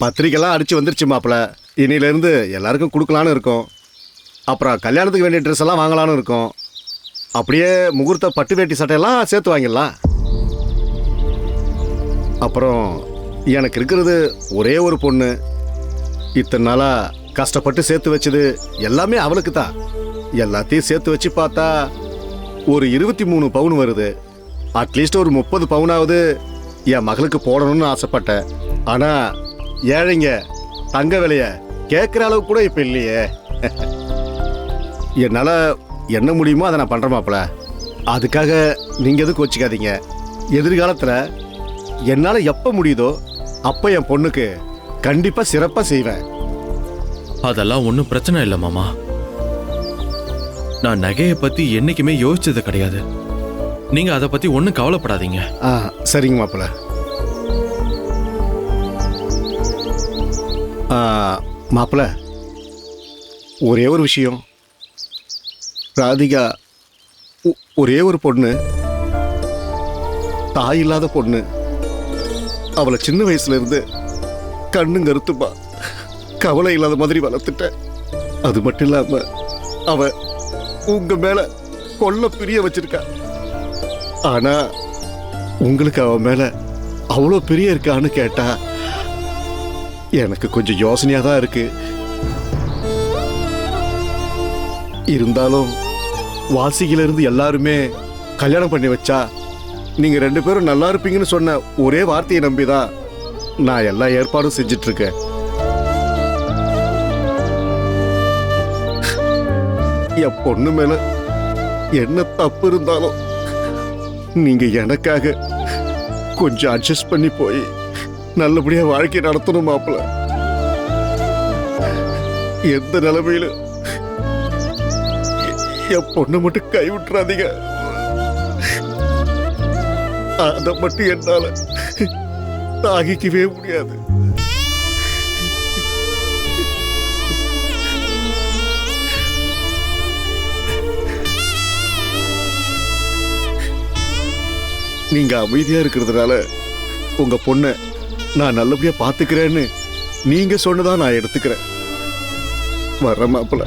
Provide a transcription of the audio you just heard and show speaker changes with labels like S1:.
S1: பத்திரிக்கைலாம் அடிச்சு வந்துருச்சு மாப்பிள. இனியிலேருந்து எல்லாருக்கும் கொடுக்கலான்னு இருக்கோம். அப்புறம் கல்யாணத்துக்கு வேண்டிய ட்ரெஸ் எல்லாம் வாங்கலான்னு இருக்கோம். அப்படியே முகூர்த்த பட்டு வேட்டி சட்டையெல்லாம் சேர்த்து வாங்கிடலாம். அப்புறம் எனக்கு இருக்கிறது ஒரே ஒரு பொண்ணு. இத்தனை நாளாக கஷ்டப்பட்டு சேர்த்து வச்சது எல்லாமே அவளுக்கு தான். எல்லாத்தையும் சேர்த்து வச்சு பார்த்தா ஒரு இருபத்தி மூணு பவுன் வருது. அட்லீஸ்ட் ஒரு முப்பது பவுனாவது என் மகளுக்கு போடணும்னு ஆசைப்பட்டேன். ஆனால் ஏழைங்க தங்க விலைய கேட்குற அளவுக்கு கூட இப்போ இல்லையே. என்னால் என்ன முடியுமோ அதை நான் பண்ணுறேன் மாப்பிள. அதுக்காக நீங்கள் எதுக்கு வச்சுக்காதீங்க. எதிர்காலத்தில் என்னால் எப்போ முடியுதோ அப்போ என் பொண்ணுக்கு கண்டிப்பாக சிறப்பாக செய்வேன்.
S2: அதெல்லாம் ஒன்றும் பிரச்சனை இல்லை மாமா. நான் நகையை பத்தி என்னைக்குமே யோசிச்சது கிடையாது. நீங்க அதை பத்தி ஒன்றும் கவலைப்படாதீங்க.
S1: ஆ சரிங்க மாப்பிள. மாப்பிள ஒரே ஒரு விஷயம். ராதிகா ஒ- ஒரே ஒரு பொண்ணு. தாய் இல்லாத பொண்ணு. அவளை சின்ன வயசுலேருந்து கண்ணும் கருத்துப்பா கவலை இல்லாத மாதிரி வளர்த்துட்டேன் அது மட்டும் இல்லாம அவ உங்க மேல கொல்ல பிரிய வச்சிருக்கா. ஆனா உங்களுக்கு அவன் மேல அவ்வளோ பிரிய இருக்கான்னு கேட்டா எனக்கு கொஞ்சம் யோசனையாக தான் இருக்கு. இருந்தாலும் வாசியில இருந்து எல்லாருமே கல்யாணம் பண்ணி வச்சா நீங்கள் ரெண்டு பேரும் நல்லா இருப்பீங்கன்னு சொன்ன ஒரே வார்த்தையை நம்பி தான் நான் எல்லா ஏற்பாடும் செஞ்சிட்ருக்கேன். என் பொண்ணு மேல என்ன தப்பு இருந்தாலும் நீங்க எனக்காக கொஞ்சம் அட்ஜஸ்ட் பண்ணி போய் நல்லபடியா வாழ்க்கை நடத்தணும் மாப்பிள. எந்த நிலைமையில? என் பொண்ணை மட்டும் கை விட்டுறாதீங்க அதை மட்டும் என்னால தாகிக்கவே முடியாது. நீங்க அமைதியா இருக்கிறதுனால உங்க பொண்ணை நான் நல்லபடியா பாத்துக்கிறேன்னு நீங்க சொன்னதா நான் எடுத்துக்கிறேன். வர்ற மாப்பிள்ள.